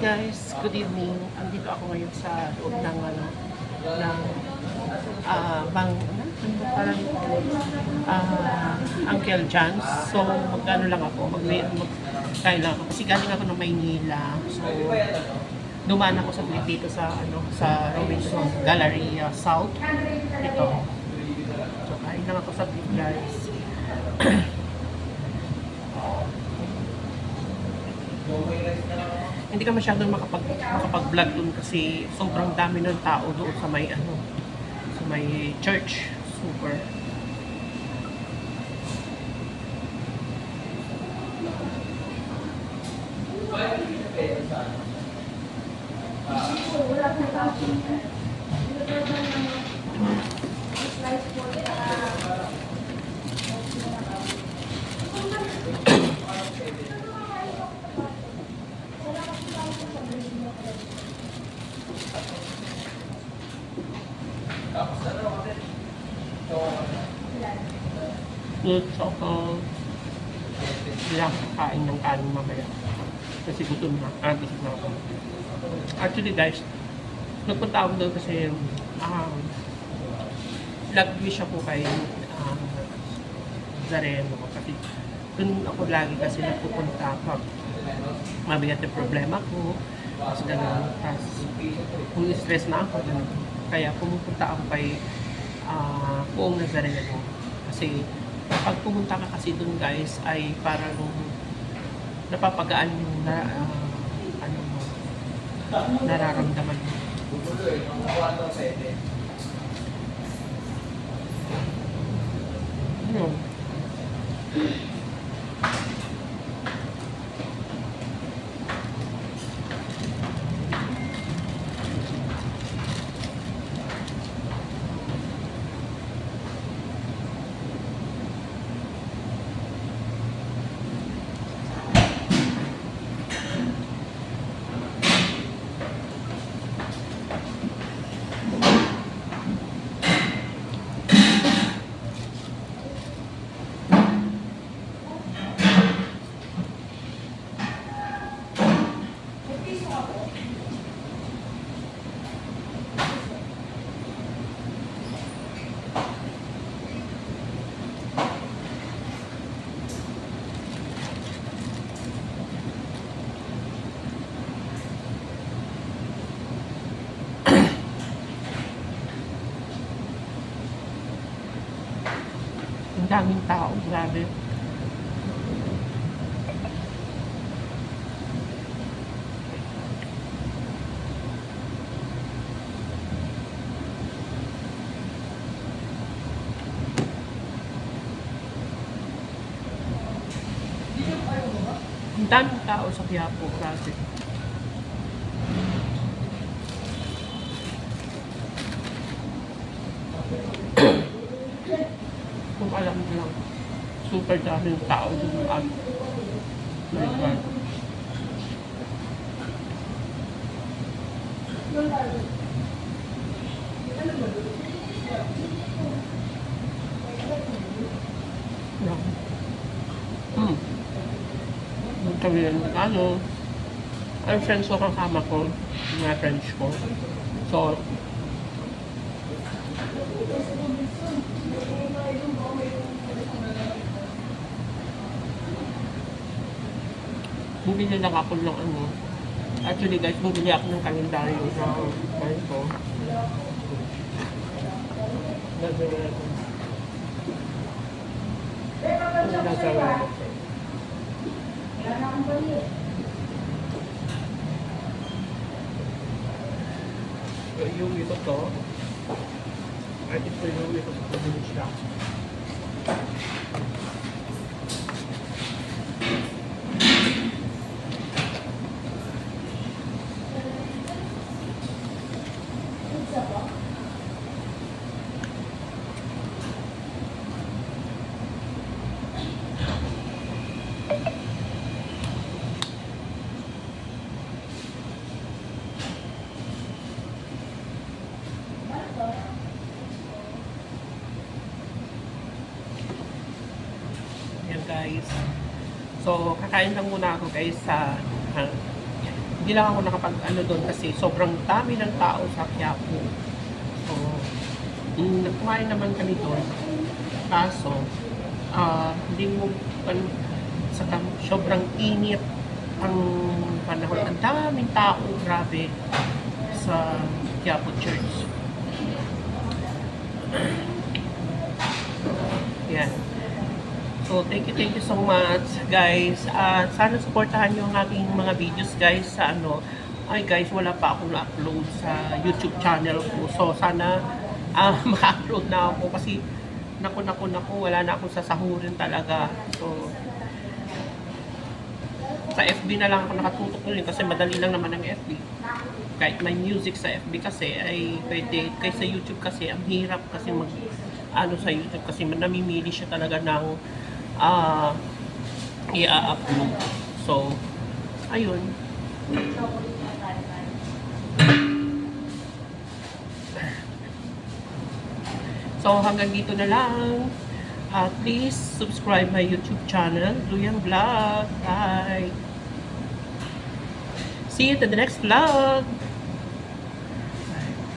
guys, good evening. Andito ako ngayon sa loob ng ano ng ah bang ano ano parang ah Uncle John's. So magkano lang ako, mag, mag kain lang ako kasi galing ako ng Maynila. So dumaan ako sa dito sa ano sa Robinson Galleria South. Ito. So kain lang ako sa guys. hindi ka masyadong makapag makapag-vlog doon kasi sobrang dami ng tao doon sa may ano sa may church. Super. Good, so ako ako kakain ng kanin mamaya. Kasi gutom na, ah, busog na ako. Actually guys nagpunta ako doon kasi um, vlog wish ako kay um, Zareno. Kasi doon ako lagi kasi nagpupunta. Pag mabigat yung problema ko tapos gano'n tapos kung stress na ako ganun. kaya pumupunta ako kay uh, Poong Nazareno. Kasi pag pumunta ka kasi doon guys ay parang napapagaan yung na, ah, ano mo nararamdaman mo. Ano daming tao grabe Ang daming tao sa Quiapo, grabe. Kung alam mo lang, super daming tao dun yung ano. My God. Yan. Hmm. Yung kami yung ano, ay friends ko kasama ko, mga friends ko. So, bumili lang ako ng ano. Actually guys, bumili ako ng kalendaryo sa friends ko. Nasa Nasa yung ito to, at ito yung ito sa probinsya. Yan guys. So, kakain lang muna ako guys sa... ha, hindi lang ako nakapag ano doon kasi sobrang dami ng tao sa Quiapo. So, mm, kumain naman kami doon. Kaso, ah, hindi mo, ano, sa sobrang init ang panahon. Ang daming tao, grabe, sa Quiapo Church. So, thank you, thank you so much, guys. At sana supportahan nyo ang aking mga videos, guys, sa ano. Ay, guys, wala pa akong na-upload sa YouTube channel ko. So, sana ah ma-upload na ako kasi naku, naku, naku, wala na akong sasahurin talaga. So, sa FB na lang ako nakatutok nun eh, kasi madali lang naman ang FB. Kahit may music sa FB kasi ay pwede, kaysa sa YouTube kasi ang hirap kasi mag ano sa YouTube kasi namimili siya talaga ng ah i-upload. So, ayun. So, hanggang dito na lang. Uh, please subscribe my YouTube channel, Luyang Vlog. Bye! See you to the next vlog!